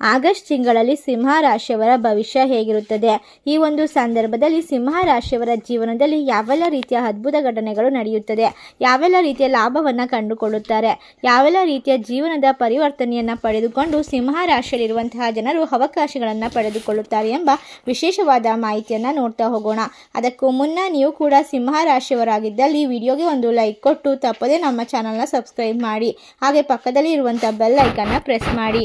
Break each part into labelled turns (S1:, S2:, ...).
S1: August ತಿಂಗಳಲ್ಲಿ ಸಿಂಹ ರಾಶಿಯವರ ಭವಿಷ್ಯ ಹೇಗಿರುತ್ತದೆ? ಈ ಒಂದು ಸಂದರ್ಭದಲ್ಲಿ ಸಿಂಹ ರಾಶಿಯವರ ಜೀವನದಲ್ಲಿ ಯಾವೆಲ್ಲ ರೀತಿಯ ಅದ್ಭುತ ಘಟನೆಗಳು ನಡೆಯುತ್ತದೆ? ಯಾವೆಲ್ಲ ರೀತಿಯ ಲಾಭವನ್ನು ಕಂಡುಕೊಳ್ಳುತ್ತಾರೆ? ಯಾವೆಲ್ಲ ರೀತಿಯ ಜೀವನದ ಪರಿವರ್ತನೆಯನ್ನು ಪಡೆದುಕೊಂಡು ಸಿಂಹ ರಾಶಿಯಲ್ಲಿರುವಂತಹ ಜನರು ಅವಕಾಶಗಳನ್ನು ಪಡೆದುಕೊಳ್ಳುತ್ತಾರೆ ಎಂಬ ವಿಶೇಷವಾದ ಮಾಹಿತಿಯನ್ನು ನೋಡ್ತಾ ಹೋಗೋಣ. ಅದಕ್ಕೂ ಮುನ್ನ ನೀವು ಕೂಡ ಸಿಂಹ ರಾಶಿಯವರಾಗಿದ್ದಲ್ಲಿ ವಿಡಿಯೋಗೆ ಒಂದು ಲೈಕ್ ಕೊಟ್ಟು ತಪ್ಪದೇ ನಮ್ಮ ಚಾನಲ್ನ ಸಬ್ಸ್ಕ್ರೈಬ್ ಮಾಡಿ. ಹಾಗೆ ಪಕ್ಕದಲ್ಲಿ ಇರುವಂಥ ಬೆಲ್ ಐಕನ್ನ ಪ್ರೆಸ್ ಮಾಡಿ.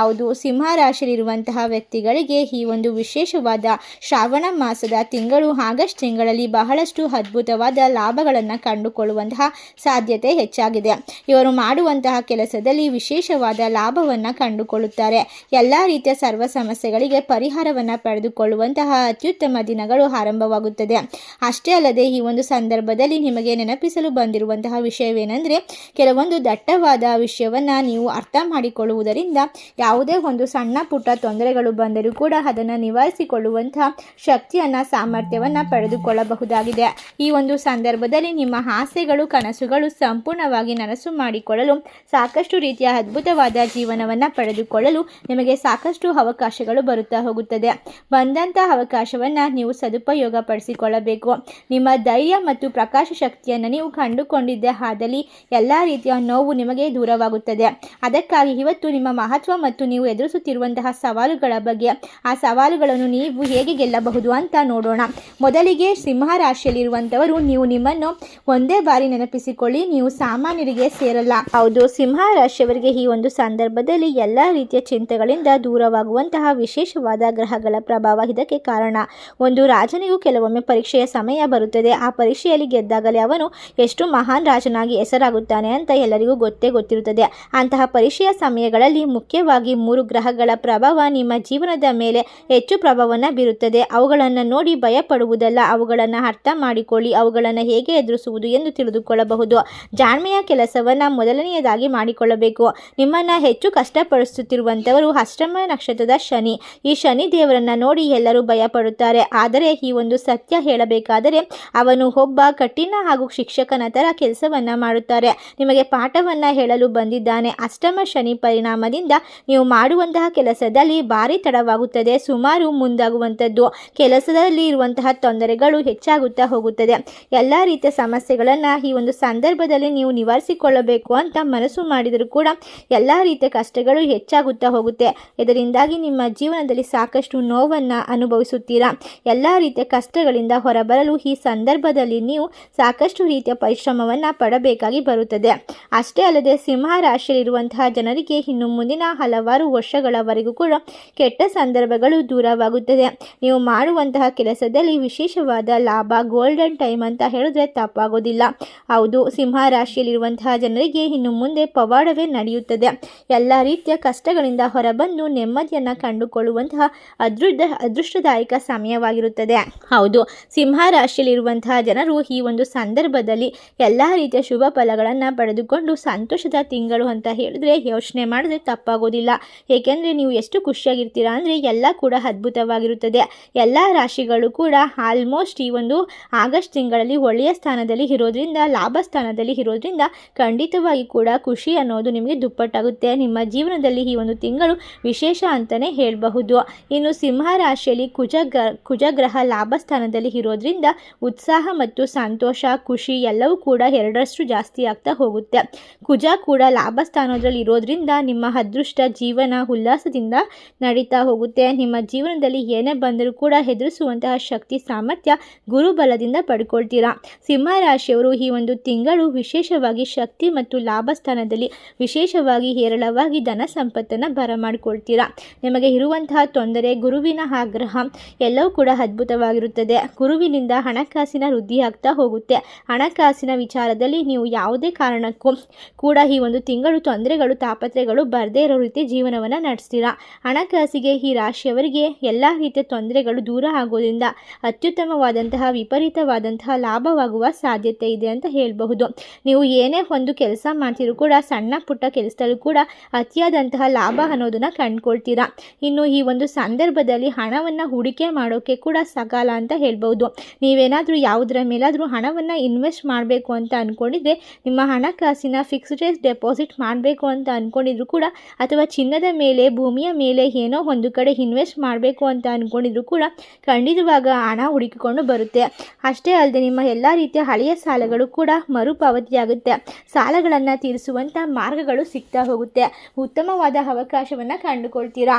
S1: ಹೌದು. ಸಿಂಹ ರಾಶಿಯಲ್ಲಿರುವಂತಹ ವ್ಯಕ್ತಿಗಳಿಗೆ ಈ ಒಂದು ವಿಶೇಷವಾದ ಶ್ರಾವಣ ಮಾಸದ ತಿಂಗಳು ಆಗಸ್ಟ್ ತಿಂಗಳಲ್ಲಿ ಬಹಳಷ್ಟು ಅದ್ಭುತವಾದ ಲಾಭಗಳನ್ನು ಕಂಡುಕೊಳ್ಳುವಂತಹ ಸಾಧ್ಯತೆ ಹೆಚ್ಚಾಗಿದೆ. ಇವರು ಮಾಡುವಂತಹ ಕೆಲಸದಲ್ಲಿ ವಿಶೇಷವಾದ ಲಾಭವನ್ನು ಕಂಡುಕೊಳ್ಳುತ್ತಾರೆ. ಎಲ್ಲ ರೀತಿಯ ಸರ್ವ ಸಮಸ್ಯೆಗಳಿಗೆ ಪರಿಹಾರವನ್ನು ಪಡೆದುಕೊಳ್ಳುವಂತಹ ಅತ್ಯುತ್ತಮ ದಿನಗಳು ಆರಂಭವಾಗುತ್ತದೆ. ಅಷ್ಟೇ ಅಲ್ಲದೆ ಈ ಒಂದು ಸಂದರ್ಭದಲ್ಲಿ ನಿಮಗೆ ನೆನಪಿಸಲು ಬಂದಿರುವಂತಹ ವಿಷಯವೇನೆಂದರೆ, ಕೆಲವೊಂದು ದಟ್ಟವಾದ ವಿಷಯವನ್ನು ನೀವು ಅರ್ಥ ಮಾಡಿಕೊಳ್ಳುವುದರಿಂದ ಯಾವುದೇ ಒಂದು ಸಣ್ಣ ಪುಟ್ಟ ತೊಂದರೆಗಳು ಬಂದರೂ ಕೂಡ ಅದನ್ನು ನಿವಾರಿಸಿಕೊಳ್ಳುವಂತಹ ಶಕ್ತಿಯನ್ನು, ಸಾಮರ್ಥ್ಯವನ್ನು ಪಡೆದುಕೊಳ್ಳಬಹುದಾಗಿದೆ. ಈ ಒಂದು ಸಂದರ್ಭದಲ್ಲಿ ನಿಮ್ಮ ಆಸೆಗಳು, ಕನಸುಗಳು ಸಂಪೂರ್ಣವಾಗಿ ನನಸು ಮಾಡಿಕೊಳ್ಳಲು, ಸಾಕಷ್ಟು ರೀತಿಯ ಅದ್ಭುತವಾದ ಜೀವನವನ್ನು ಪಡೆದುಕೊಳ್ಳಲು ನಿಮಗೆ ಸಾಕಷ್ಟು ಅವಕಾಶಗಳು ಬರುತ್ತಾ ಹೋಗುತ್ತದೆ. ಬಂದಂಥ ಅವಕಾಶವನ್ನು ನೀವು ಸದುಪಯೋಗ ಪಡಿಸಿಕೊಳ್ಳಬೇಕು ನಿಮ್ಮ ಧೈರ್ಯ ಮತ್ತು ಪ್ರಕಾಶ ಶಕ್ತಿಯನ್ನು ನೀವು ಕಂಡುಕೊಂಡಿದ್ದೆ ಆದಲ್ಲಿ ಎಲ್ಲ ರೀತಿಯ ನೋವು ನಿಮಗೆ ದೂರವಾಗುತ್ತದೆ. ಅದಕ್ಕಾಗಿ ಇವತ್ತು ನಿಮ್ಮ ಮಹತ್ವ ಮತ್ತು ನೀವು ಎದುರಿಸುತ್ತಿರುವಂತಹ ಸವಾಲುಗಳ ಬಗ್ಗೆ ಆ ಸವಾಲುಗಳನ್ನು ನೀವು ಹೇಗೆ ಗೆಲ್ಲಬಹುದು ಅಂತ ನೋಡೋಣ. ಮೊದಲಿಗೆ ಸಿಂಹ ರಾಶಿಯಲ್ಲಿರುವಂತವರು ನೀವು ನಿಮ್ಮನ್ನು ಒಂದೇ ಬಾರಿ ನೆನಪಿಸಿಕೊಳ್ಳಿ, ನೀವು ಸಾಮಾನ್ಯರಿಗೆ ಸೇರಲ್ಲ. ಹೌದು ಸಿಂಹ ರಾಶಿಯವರಿಗೆ ಈ ಒಂದು ಸಂದರ್ಭದಲ್ಲಿ ಎಲ್ಲ ರೀತಿಯ ಚಿಂತೆಗಳಿಂದ ದೂರವಾಗುವಂತಹ ವಿಶೇಷವಾದ ಗ್ರಹಗಳ ಪ್ರಭಾವ ಇದಕ್ಕೆ ಕಾರಣ. ಒಂದು ರಾಜನಿಗೂ ಕೆಲವೊಮ್ಮೆ ಪರೀಕ್ಷೆಯ ಸಮಯ ಬರುತ್ತದೆ. ಆ ಪರೀಕ್ಷೆಯಲ್ಲಿ ಗೆದ್ದಾಗಲೇ ಅವನು ಎಷ್ಟು ಮಹಾನ್ ರಾಜನಾಗಿ ಹೆಸರಾಗುತ್ತಾನೆ ಅಂತ ಎಲ್ಲರಿಗೂ ಗೊತ್ತೇ ಗೊತ್ತಿರುತ್ತದೆ. ಅಂತಹ ಪರೀಕ್ಷೆಯ ಸಮಯಗಳಲ್ಲಿ ಮುಖ್ಯವಾಗಿ ಮೂರು ಗ್ರಹಗಳ ಪ್ರಭಾವ ನಿಮ್ಮ ಜೀವನದ ಮೇಲೆ ಹೆಚ್ಚು ಪ್ರಭಾವವನ್ನು ಬೀರುತ್ತದೆ. ಅವುಗಳನ್ನು ನೋಡಿ ಭಯಪಡುವುದಲ್ಲ. ಅವುಗಳನ್ನು ಅರ್ಥ ಮಾಡಿಕೊಳ್ಳಿ. ಅವುಗಳನ್ನು ಹೇಗೆ ಎದುರಿಸುವುದು ಎಂದು ತಿಳಿದುಕೊಳ್ಳಬಹುದು. ಜಾಣ್ಮೆಯ ಕೆಲಸವನ್ನು ಮೊದಲನೆಯದಾಗಿ ಮಾಡಿಕೊಳ್ಳಬೇಕು. ನಿಮ್ಮನ್ನು ಹೆಚ್ಚು ಕಷ್ಟಪಡಿಸುತ್ತಿರುವಂಥವರು ಅಷ್ಟಮ ನಕ್ಷತ್ರದ ಶನಿ. ಈ ಶನಿ ದೇವರನ್ನು ನೋಡಿ ಎಲ್ಲರೂ ಭಯಪಡುತ್ತಾರೆ. ಆದರೆ ಈ ಒಂದು ಸತ್ಯ ಹೇಳಬೇಕಾದರೆ ಅವನು ಒಬ್ಬ ಕಠಿಣ ಹಾಗೂ ಶಿಕ್ಷಕನ ಥರ ಕೆಲಸವನ್ನು ಮಾಡುತ್ತಾರೆ. ನಿಮಗೆ ಪಾಠವನ್ನು ಹೇಳಲು ಬಂದಿದ್ದಾನೆ. ಅಷ್ಟಮ ಶನಿ ಪರಿಣಾಮದಿಂದ ನೀವು ಮಾಡುವಂತಹ ಕೆಲಸದಲ್ಲಿ ಭಾರಿ ತಡವಾಗುತ್ತದೆ. ಸುಮಾರು ಮುಂದಾಗುವಂಥದ್ದು ಕೆಲಸದಲ್ಲಿ ಇರುವಂತಹ ತೊಂದರೆಗಳು ಹೆಚ್ಚಾಗುತ್ತಾ ಹೋಗುತ್ತದೆ. ಎಲ್ಲ ರೀತಿಯ ಸಮಸ್ಯೆಗಳನ್ನು ಈ ಒಂದು ಸಂದರ್ಭದಲ್ಲಿ ನೀವು ನಿವಾರಿಸಿಕೊಳ್ಳಬೇಕು ಅಂತ ಮನಸ್ಸು ಮಾಡಿದರೂ ಕೂಡ ಎಲ್ಲ ರೀತಿಯ ಕಷ್ಟಗಳು ಹೆಚ್ಚಾಗುತ್ತಾ ಹೋಗುತ್ತೆ. ಇದರಿಂದಾಗಿ ನಿಮ್ಮ ಜೀವನದಲ್ಲಿ ಸಾಕಷ್ಟು ನೋವನ್ನು ಅನುಭವಿಸುತ್ತೀರಾ? ಎಲ್ಲ ರೀತಿಯ ಕಷ್ಟಗಳಿಂದ ಹೊರಬರಲು ಈ ಸಂದರ್ಭದಲ್ಲಿ ನೀವು ಸಾಕಷ್ಟು ರೀತಿಯ ಪರಿಶ್ರಮವನ್ನು ಪಡಬೇಕಾಗಿ ಬರುತ್ತದೆ. ಅಷ್ಟೇ ಅಲ್ಲದೆ ಸಿಂಹ ರಾಶಿಯಲ್ಲಿರುವಂತಹ ಜನರಿಗೆ ಇನ್ನು ಮುಂದಿನ ಹಲವಾರು ವರ್ಷಗಳವರೆಗೂ ಕೂಡ ಕೆಟ್ಟ ಸಂದರ್ಭಗಳು ದೂರವಾಗುತ್ತದೆ. ನೀವು ಮಾಡುವಂತಹ ಕೆಲಸದಲ್ಲಿ ವಿಶೇಷವಾದ ಲಾಭ ಗೋಲ್ಡನ್ ಟೈಮ್ ಅಂತ ಹೇಳಿದ್ರೆ ತಪ್ಪಾಗೋದಿಲ್ಲ. ಹೌದು ಸಿಂಹ ರಾಶಿಯಲ್ಲಿರುವಂತಹ ಜನರಿಗೆ ಇನ್ನು ಮುಂದೆ ಪವಾಡವೇ ನಡೆಯುತ್ತದೆ. ಎಲ್ಲ ರೀತಿಯ ಕಷ್ಟಗಳಿಂದ ಹೊರಬಂದು ನೆಮ್ಮದಿಯನ್ನು ಕಂಡುಕೊಳ್ಳುವಂತಹ ಅದೃಷ್ಟ ಅದೃಷ್ಟದಾಯಕ ಸಮಯವಾಗಿರುತ್ತದೆ. ಹೌದು ಸಿಂಹ ರಾಶಿಯಲ್ಲಿರುವಂತಹ ಜನರು ಈ ಒಂದು ಸಂದರ್ಭದಲ್ಲಿ ಎಲ್ಲ ರೀತಿಯ ಶುಭ ಫಲಗಳನ್ನು ಪಡೆದುಕೊಂಡು ಸಂತೋಷದ ತಿಂಗಳು ಅಂತ ಹೇಳಿದ್ರೆ ಯೋಚನೆ ಮಾಡಿದ್ರೆ ತಪ್ಪಾಗೋದಿಲ್ಲ. ಏಕೆಂದರೆ ನೀವು ಎಷ್ಟು ಖುಷಿಯಾಗಿರ್ತೀರ ಅಂದರೆ ಎಲ್ಲ ಕೂಡ ಅದ್ಭುತವಾಗಿರುತ್ತದೆ. ಎಲ್ಲ ರಾಶಿಗಳು ಕೂಡ ಆಲ್ಮೋಸ್ಟ್ ಈ ಒಂದು ಆಗಸ್ಟ್ ತಿಂಗಳಲ್ಲಿ ಒಳ್ಳೆಯ ಸ್ಥಾನದಲ್ಲಿ ಇರೋದ್ರಿಂದ, ಲಾಭ ಸ್ಥಾನದಲ್ಲಿ ಇರೋದ್ರಿಂದ ಖಂಡಿತವಾಗಿ ಕೂಡ ಖುಷಿ ಅನ್ನೋದು ನಿಮಗೆ ದುಪ್ಪಟ್ಟಾಗುತ್ತೆ. ನಿಮ್ಮ ಜೀವನದಲ್ಲಿ ಈ ಒಂದು ತಿಂಗಳು ವಿಶೇಷ ಅಂತಲೇ ಹೇಳಬಹುದು. ಇನ್ನು ಸಿಂಹ ರಾಶಿಯಲ್ಲಿ ಕುಜ ಕುಜಗ್ರಹ ಲಾಭ ಸ್ಥಾನದಲ್ಲಿ ಇರೋದ್ರಿಂದ ಉತ್ಸಾಹ ಮತ್ತು ಸಂತೋಷ, ಖುಷಿ ಎಲ್ಲವೂ ಕೂಡ ಎರಡರಷ್ಟು ಜಾಸ್ತಿ ಆಗ್ತಾ ಹೋಗುತ್ತೆ. ಕುಜ ಕೂಡ ಲಾಭ ಸ್ಥಾನದಲ್ಲಿ ಇರೋದ್ರಿಂದ ನಿಮ್ಮ ಅದೃಷ್ಟ ಜೀವನ ಉಲ್ಲಾಸದಿಂದ ನಡೀತಾ ಹೋಗುತ್ತೆ. ನಿಮ್ಮ ಜೀವನದಲ್ಲಿ ಏನೇ ಬಂದರೂ ಕೂಡ ಎದುರಿಸುವಂತಹ ಶಕ್ತಿ, ಸಾಮರ್ಥ್ಯ ಗುರುಬಲದಿಂದ ಪಡ್ಕೊಳ್ತೀರಾ? ಸಿಂಹ ರಾಶಿಯವರು ಈ ಒಂದು ತಿಂಗಳು ವಿಶೇಷವಾಗಿ ಶಕ್ತಿ ಮತ್ತು ಲಾಭ ಸ್ಥಾನದಲ್ಲಿ ವಿಶೇಷವಾಗಿ ಹೇರಳವಾಗಿ ಧನ ಸಂಪತ್ತನ್ನು ಬರಮಾಡ್ಕೊಳ್ತೀರಾ? ನಿಮಗೆ ಇರುವಂತಹ ತೊಂದರೆ, ಗುರುವಿನ ಆಗ್ರಹ ಎಲ್ಲವೂ ಕೂಡ ಅದ್ಭುತವಾಗಿರುತ್ತದೆ. ಗುರುವಿನಿಂದ ಹಣಕಾಸಿನ ವೃದ್ಧಿ ಆಗ್ತಾ ಹೋಗುತ್ತೆ. ಹಣಕಾಸಿನ ವಿಚಾರದಲ್ಲಿ ನೀವು ಯಾವುದೇ ಕಾರಣಕ್ಕೂ ಕೂಡ ಈ ಒಂದು ತಿಂಗಳು ತೊಂದರೆಗಳು ತಾಪತ್ರೆಗಳು ಬರದೇ ಇರೋ ರೀತಿ ಜೀವನವನ್ನು ನಡೆಸ್ತೀರಾ? ಹಣಕಾಸಿಗೆ ಈ ರಾಶಿಯವರಿಗೆ ಎಲ್ಲ ರೀತಿಯ ತೊಂದರೆಗಳು ದೂರ ಆಗೋದ್ರಿಂದ ಅತ್ಯುತ್ತಮವಾದಂತಹ, ವಿಪರೀತವಾದಂತಹ ಲಾಭವಾಗುವ ಸಾಧ್ಯತೆ ಇದೆ ಅಂತ ಹೇಳಬಹುದು. ನೀವು ಏನೇ ಒಂದು ಕೆಲಸ ಮಾಡ್ತಿದ್ರು ಕೂಡ, ಸಣ್ಣ ಪುಟ್ಟ ಕೆಲಸದಲ್ಲೂ ಕೂಡ ಅತಿಯಾದಂತಹ ಲಾಭ ಅನ್ನೋದನ್ನ ಕಂಡುಕೊಳ್ತೀರಾ? ಇನ್ನು ಈ ಒಂದು ಸಂದರ್ಭದಲ್ಲಿ ಹಣವನ್ನು ಹೂಡಿಕೆ ಮಾಡೋಕ್ಕೆ ಕೂಡ ಸಕಾಲ ಅಂತ ಹೇಳ್ಬೋದು ನೀವೇನಾದರೂ ಯಾವುದರ ಮೇಲಾದರೂ ಹಣವನ್ನು ಇನ್ವೆಸ್ಟ್ ಮಾಡಬೇಕು ಅಂತ ಅಂದ್ಕೊಂಡಿದ್ರೆ ನಿಮ್ಮ ಹಣಕಾಸಿನ ಫಿಕ್ಸ್ಡ್ ಡೆಪಾಸಿಟ್ ಮಾಡಬೇಕು ಅಂತ ಅಂದ್ಕೊಂಡಿದ್ರು ಕೂಡ ಅಥವಾ ಚಿನ್ನದ ಮೇಲೆ, ಭೂಮಿಯ ಮೇಲೆ ಏನೋ ಒಂದು ಕಡೆ ಇನ್ವೆಸ್ಟ್ ಮಾಡಬೇಕು ಅಂತ ಅಂದ್ಕೊಂಡಿದ್ರು ಕೂಡ ಖಂಡಿತವಾಗ ಹಣ ಹುಡುಕಿಕೊಂಡು ಬರುತ್ತೆ. ಅಷ್ಟೇ ಅಲ್ಲದೆ ನಿಮ್ಮ ಎಲ್ಲ ರೀತಿಯ ಹಳೆಯ ಸಾಲಗಳು ಕೂಡ ಮರುಪಾವತಿಯಾಗುತ್ತೆ. ಸಾಲಗಳನ್ನು ತೀರಿಸುವಂಥ ಮಾರ್ಗಗಳು ಸಿಗ್ತಾ ಹೋಗುತ್ತೆ. ಉತ್ತಮವಾದ ಅವಕಾಶವನ್ನು ಕಂಡುಕೊಳ್ತೀರಾ?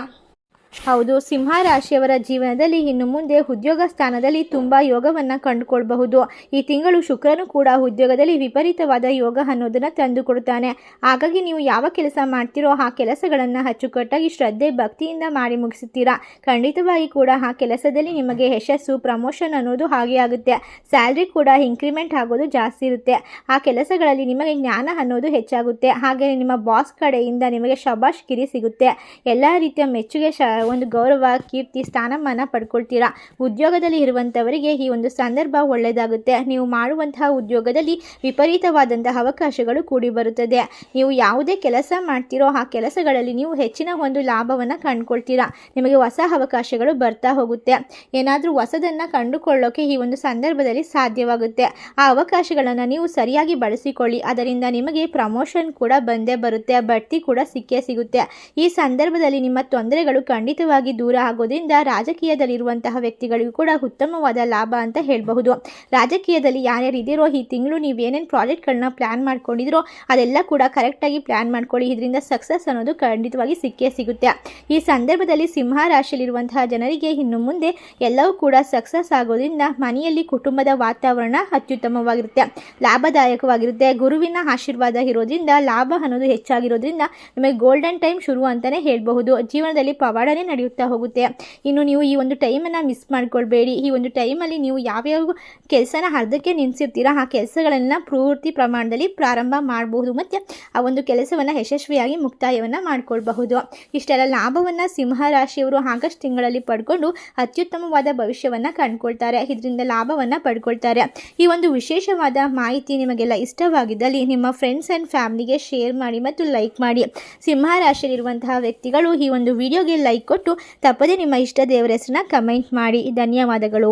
S1: ಹೌದು ಸಿಂಹ ರಾಶಿಯವರ ಜೀವನದಲ್ಲಿ ಇನ್ನು ಮುಂದೆ ಉದ್ಯೋಗ ಸ್ಥಾನದಲ್ಲಿ ತುಂಬ ಯೋಗವನ್ನು ಕಂಡುಕೊಳ್ಬಹುದು. ಈ ತಿಂಗಳು ಶುಕ್ರನು ಕೂಡ ಉದ್ಯೋಗದಲ್ಲಿ ವಿಪರೀತವಾದ ಯೋಗ ಅನ್ನೋದನ್ನು ತಂದುಕೊಡ್ತಾನೆ. ಹಾಗಾಗಿ ನೀವು ಯಾವ ಕೆಲಸ ಮಾಡ್ತೀರೋ ಆ ಕೆಲಸಗಳನ್ನು ಅಚ್ಚುಕಟ್ಟಾಗಿ ಶ್ರದ್ಧೆ ಭಕ್ತಿಯಿಂದ ಮಾಡಿ ಮುಗಿಸುತ್ತೀರಾ? ಖಂಡಿತವಾಗಿ ಕೂಡ ಆ ಕೆಲಸದಲ್ಲಿ ನಿಮಗೆ ಯಶಸ್ಸು, ಪ್ರಮೋಷನ್ ಅನ್ನೋದು ಹಾಗೆ ಆಗುತ್ತೆ. ಸ್ಯಾಲ್ರಿ ಕೂಡ ಇನ್ಕ್ರಿಮೆಂಟ್ ಆಗೋದು ಜಾಸ್ತಿ ಇರುತ್ತೆ. ಆ ಕೆಲಸಗಳಲ್ಲಿ ನಿಮಗೆ ಜ್ಞಾನ ಅನ್ನೋದು ಹೆಚ್ಚಾಗುತ್ತೆ. ಹಾಗೆ ನಿಮ್ಮ ಬಾಸ್ ಕಡೆಯಿಂದ ನಿಮಗೆ ಶಬಾಷ್ ಗಿರಿ ಸಿಗುತ್ತೆ. ಎಲ್ಲ ರೀತಿಯ ಮೆಚ್ಚುಗೆ ಒಂದು ಗೌರವ, ಕೀರ್ತಿ, ಸ್ಥಾನಮಾನ ಪಡ್ಕೊಳ್ತೀರಾ? ಉದ್ಯೋಗದಲ್ಲಿ ಇರುವಂಥವರಿಗೆ ಈ ಒಂದು ಸಂದರ್ಭ ಒಳ್ಳೆಯದಾಗುತ್ತೆ. ನೀವು ಮಾಡುವಂತಹ ಉದ್ಯೋಗದಲ್ಲಿ ವಿಪರೀತವಾದಂತಹ ಅವಕಾಶಗಳು ಕೂಡಿ ಬರುತ್ತದೆ. ನೀವು ಯಾವುದೇ ಕೆಲಸ ಮಾಡ್ತಿರೋ ಆ ಕೆಲಸಗಳಲ್ಲಿ ನೀವು ಹೆಚ್ಚಿನ ಒಂದು ಲಾಭವನ್ನು ಕಂಡುಕೊಳ್ತೀರಾ? ನಿಮಗೆ ಹೊಸ ಅವಕಾಶಗಳು ಬರ್ತಾ ಹೋಗುತ್ತೆ. ಏನಾದರೂ ಹೊಸದನ್ನು ಕಂಡುಕೊಳ್ಳೋಕೆ ಈ ಒಂದು ಸಂದರ್ಭದಲ್ಲಿ ಸಾಧ್ಯವಾಗುತ್ತೆ. ಆ ಅವಕಾಶಗಳನ್ನು ನೀವು ಸರಿಯಾಗಿ ಬಳಸಿಕೊಳ್ಳಿ. ಅದರಿಂದ ನಿಮಗೆ ಪ್ರಮೋಷನ್ ಕೂಡ ಬಂದೇ ಬರುತ್ತೆ. ಬಡ್ತಿ ಕೂಡ ಸಿಕ್ಕೇ ಸಿಗುತ್ತೆ. ಈ ಸಂದರ್ಭದಲ್ಲಿ ನಿಮ್ಮ ತೊಂದರೆಗಳು ಖಂಡಿತವಾಗಿ ದೂರ ಆಗೋದ್ರಿಂದ ರಾಜಕೀಯದಲ್ಲಿರುವಂತಹ ವ್ಯಕ್ತಿಗಳಿಗೂ ಕೂಡ ಉತ್ತಮವಾದ ಲಾಭ ಅಂತ ಹೇಳಬಹುದು. ರಾಜಕೀಯದಲ್ಲಿ ಯಾರ್ಯಾರು ಇದಿರೋ ಈ ತಿಂಗಳು ನೀವೇನೇನು ಪ್ರಾಜೆಕ್ಟ್ಗಳನ್ನ ಪ್ಲ್ಯಾನ್ ಮಾಡ್ಕೊಂಡಿದ್ರೋ ಅದೆಲ್ಲ ಕೂಡ ಕರೆಕ್ಟಾಗಿ ಪ್ಲ್ಯಾನ್ ಮಾಡ್ಕೊಳ್ಳಿ. ಇದರಿಂದ ಸಕ್ಸಸ್ ಅನ್ನೋದು ಖಂಡಿತವಾಗಿ ಸಿಕ್ಕೇ ಸಿಗುತ್ತೆ. ಈ ಸಂದರ್ಭದಲ್ಲಿ ಸಿಂಹ ರಾಶಿಯಲ್ಲಿರುವಂತಹ ಜನರಿಗೆ ಇನ್ನು ಮುಂದೆ ಎಲ್ಲವೂ ಕೂಡ ಸಕ್ಸಸ್ ಆಗೋದ್ರಿಂದ ಮನೆಯಲ್ಲಿ ಕುಟುಂಬದ ವಾತಾವರಣ ಅತ್ಯುತ್ತಮವಾಗಿರುತ್ತೆ. ಲಾಭದಾಯಕವಾಗಿರುತ್ತೆ. ಗುರುವಿನ ಆಶೀರ್ವಾದ ಇರೋದ್ರಿಂದ ಲಾಭ ಅನ್ನೋದು ಹೆಚ್ಚಾಗಿರೋದ್ರಿಂದ ನಿಮಗೆ ಗೋಲ್ಡನ್ ಟೈಮ್ ಶುರು ಅಂತಲೇ ಹೇಳಬಹುದು. ಜೀವನದಲ್ಲಿ ಪವಾಡನೇ ನಡೆಯುತ್ತಾ ಹೋಗುತ್ತೆ. ಇನ್ನು ನೀವು ಈ ಒಂದು ಟೈಮನ್ನು ಮಿಸ್ ಮಾಡ್ಕೊಳ್ಬೇಡಿ. ಈ ಒಂದು ಟೈಮಲ್ಲಿ ನೀವು ಯಾವ್ಯಾವ ಕೆಲಸನ ಅರ್ಧಕ್ಕೆ ನಿಲ್ಲಿಸಿರ್ತೀರಾ ಆ ಕೆಲಸಗಳನ್ನು ಪೂರ್ತಿ ಪ್ರಮಾಣದಲ್ಲಿ ಪ್ರಾರಂಭ ಮಾಡಬಹುದು. ಮತ್ತು ಆ ಒಂದು ಕೆಲಸವನ್ನು ಯಶಸ್ವಿಯಾಗಿ ಮುಕ್ತಾಯವನ್ನು ಮಾಡಿಕೊಳ್ಬಹುದು. ಇಷ್ಟೆಲ್ಲ ಲಾಭವನ್ನು ಸಿಂಹ ರಾಶಿಯವರು ಆಗಸ್ಟ್ ತಿಂಗಳಲ್ಲಿ ಪಡ್ಕೊಂಡು ಅತ್ಯುತ್ತಮವಾದ ಭವಿಷ್ಯವನ್ನು ಕಂಡುಕೊಳ್ತಾರೆ. ಇದರಿಂದ ಲಾಭವನ್ನು ಪಡ್ಕೊಳ್ತಾರೆ. ಈ ಒಂದು ವಿಶೇಷವಾದ ಮಾಹಿತಿ ನಿಮಗೆಲ್ಲ ಇಷ್ಟವಾಗಿದ್ದಲ್ಲಿ ನಿಮ್ಮ ಫ್ರೆಂಡ್ಸ್ ಆ್ಯಂಡ್ ಫ್ಯಾಮಿಲಿಗೆ ಶೇರ್ ಮಾಡಿ ಮತ್ತು ಲೈಕ್ ಮಾಡಿ. ಸಿಂಹ ರಾಶಿಯಲ್ಲಿರುವಂತಹ ವ್ಯಕ್ತಿಗಳು ಈ ಒಂದು ವಿಡಿಯೋಗೆ ಲೈಕ್ ಕೊಟ್ಟು ತಪ್ಪದೇ ನಿಮ್ಮ ಇಷ್ಟ ದೇವರ ಹೆಸರನ್ನ ಕಮೆಂಟ್ ಮಾಡಿ. ಧನ್ಯವಾದಗಳು.